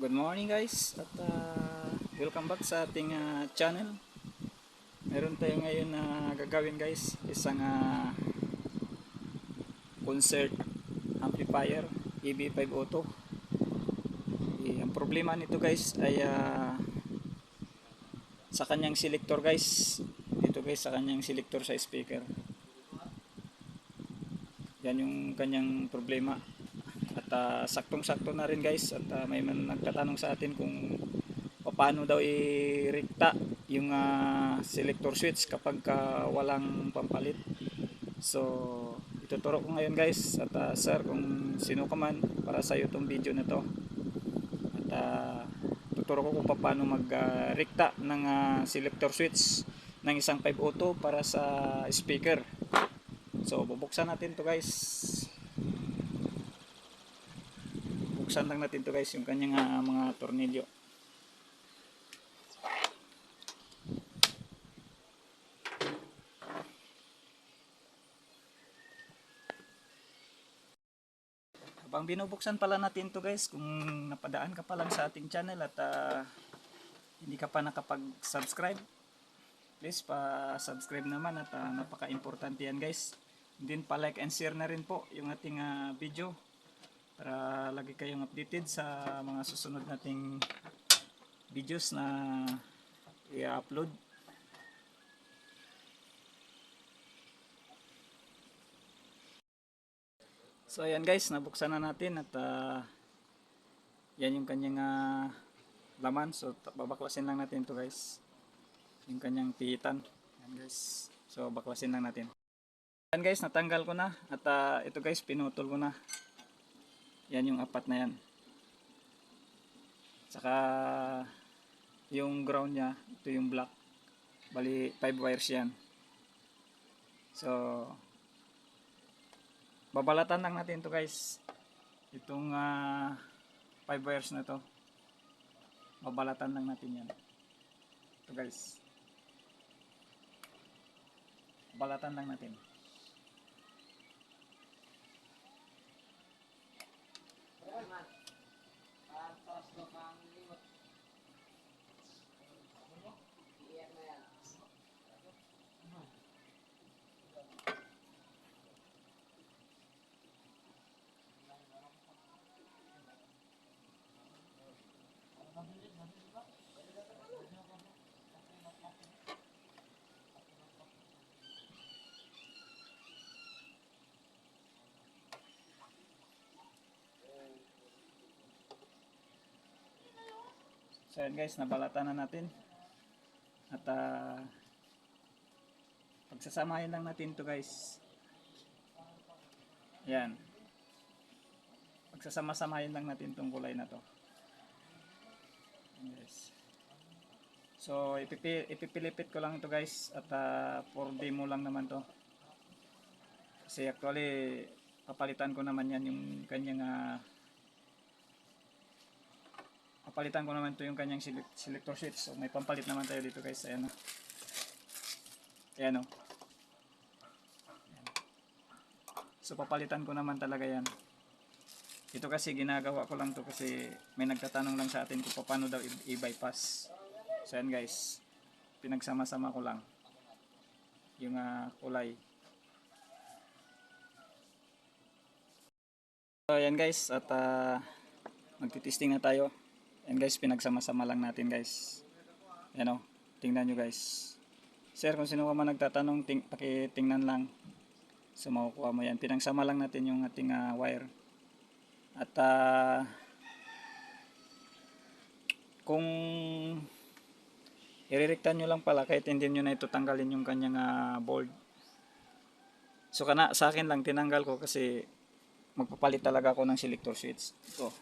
Good morning guys at uh, welcome back sa ating uh, channel. Meron tayo ngayon na gagawin guys, isang uh, concert amplifier E EB502. Eh, ang problema nito guys ay uh, sa kanyang selector guys. Dito guys sa kanyang selector sa speaker. Yan yung kanyang problema. Ah, saktong-sakto na rin guys at ah, may man nagtatanong sa atin kung paano daw i-rekta yung ah, selector switch kapag ka walang pampalit. So, ituturo ko ngayon guys at ah, sir kung sino ka man para sa iyo tong video na to. At ah, tuturo ko kung paano mag-rekta ng ah, selector switch ng isang 502 para sa speaker. So, bubuksan natin to guys buksan lang natin to guys yung kanyang ah, mga tornilyo. Habang binubuksan pala natin to guys kung napadaan ka pa lang sa ating channel at ah, hindi ka pa nakapag-subscribe please pa-subscribe naman at ah, napaka-importante yan guys. Din pa like and share na rin po yung ating ah, video para lagi kayong updated sa mga susunod nating videos na i-upload. So ayan guys, nabuksan na natin at ah, yan yung kanyang ah, laman. So babaklasin lang natin to guys. Yung kanyang pihitan. Yan guys. So baklasin lang natin. Yan guys, natanggal ko na at ah, ito guys, pinutol ko na. Yan yung apat na yan. Saka yung ground niya, ito yung black. Bali 5 wires yan. So babalatan lang natin to guys. Itong 5 wires na to. Babalatan lang natin yan. Ito guys. Babalatan lang natin. So yan guys, nabalatan na natin. At ah, pagsasamahin lang natin to guys. Yan. Pagsasama-samahin lang natin tong kulay na to. Guys. So ipipi, ipipilipit ko lang ito guys at ah, for demo lang naman to. Kasi actually papalitan ko naman yan yung kanyang ah, papalitan ko naman to yung kanyang select- selector switch. So may pampalit naman tayo dito guys. Ayan o. Ayan o. Ayan. So papalitan ko naman talaga yan. Ito kasi ginagawa ko lang to kasi may nagtatanong lang sa atin kung paano daw i-bypass. So ayan guys. Pinagsama-sama ko lang yung ah, kulay. So ayan guys at ah, magti-testing na tayo. Yan guys, pinagsama-sama lang natin guys. Yan o, tingnan nyo guys. Sir, kung sino ka man nagtatanong, ting pakitingnan lang. So makukuha mo yan. Pinagsama lang natin yung ating ah, wire. At ah, kung irirektan nyo lang pala, kahit hindi nyo na ito tanggalin yung kanyang ah, board. So kana, sa akin lang tinanggal ko kasi magpapalit talaga ako ng selector switch. Ito,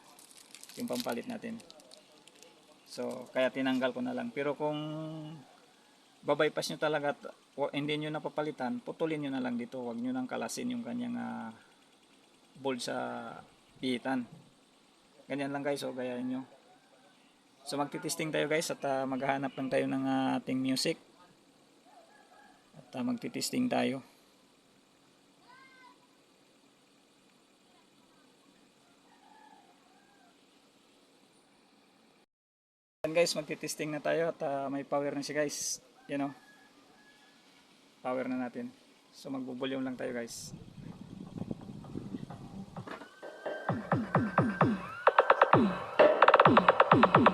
yung pampalit natin. So, kaya tinanggal ko na lang. Pero kung babypass nyo talaga at hindi nyo napapalitan, putulin nyo na lang dito. Huwag nyo nang kalasin yung kanyang ah, bolt sa pihitan. Ganyan lang guys, o gayahin nyo. So, magtitesting tayo guys at ah, maghahanap lang tayo ng ah, ating music. At ah, magtitesting tayo. Guys, magti-testing na tayo at ah, may power na siya guys. Yan o. Power na natin. So magbubulyong lang tayo guys.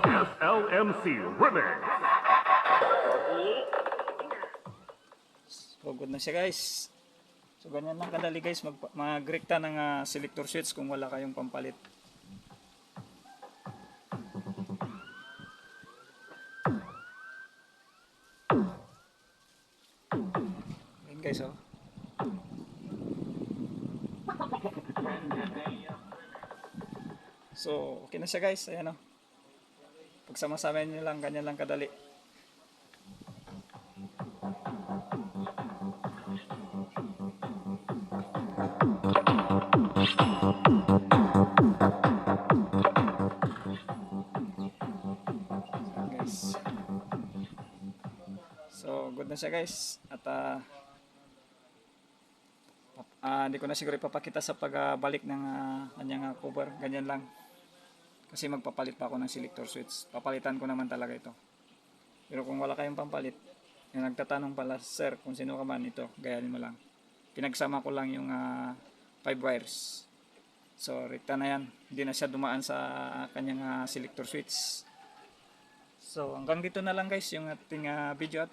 SLMC Remix. So good na siya guys. So ganyan lang kadali guys mag magrekta ng ah, selector switch kung wala kayong pampalit. Guys oh. So, okay na siya guys. Ayan oh. Pagsama-sama nyo lang, ganyan lang kadali. So, good na siya guys. At ah ah, hindi ko na siguro ipapakita sa pagbalik ng ah, kanyang ah, cover. Ganyan lang. Kasi magpapalit pa ako ng selector switch. Papalitan ko naman talaga ito. Pero kung wala kayong pampalit, yung nagtatanong pala, sir, kung sino ka man ito, gayahin mo lang. Pinagsama ko lang yung 5 wires. So, rekta na yan. Hindi na siya dumaan sa kanyang ah, selector switch. So, hanggang dito na lang guys yung ating ah, video at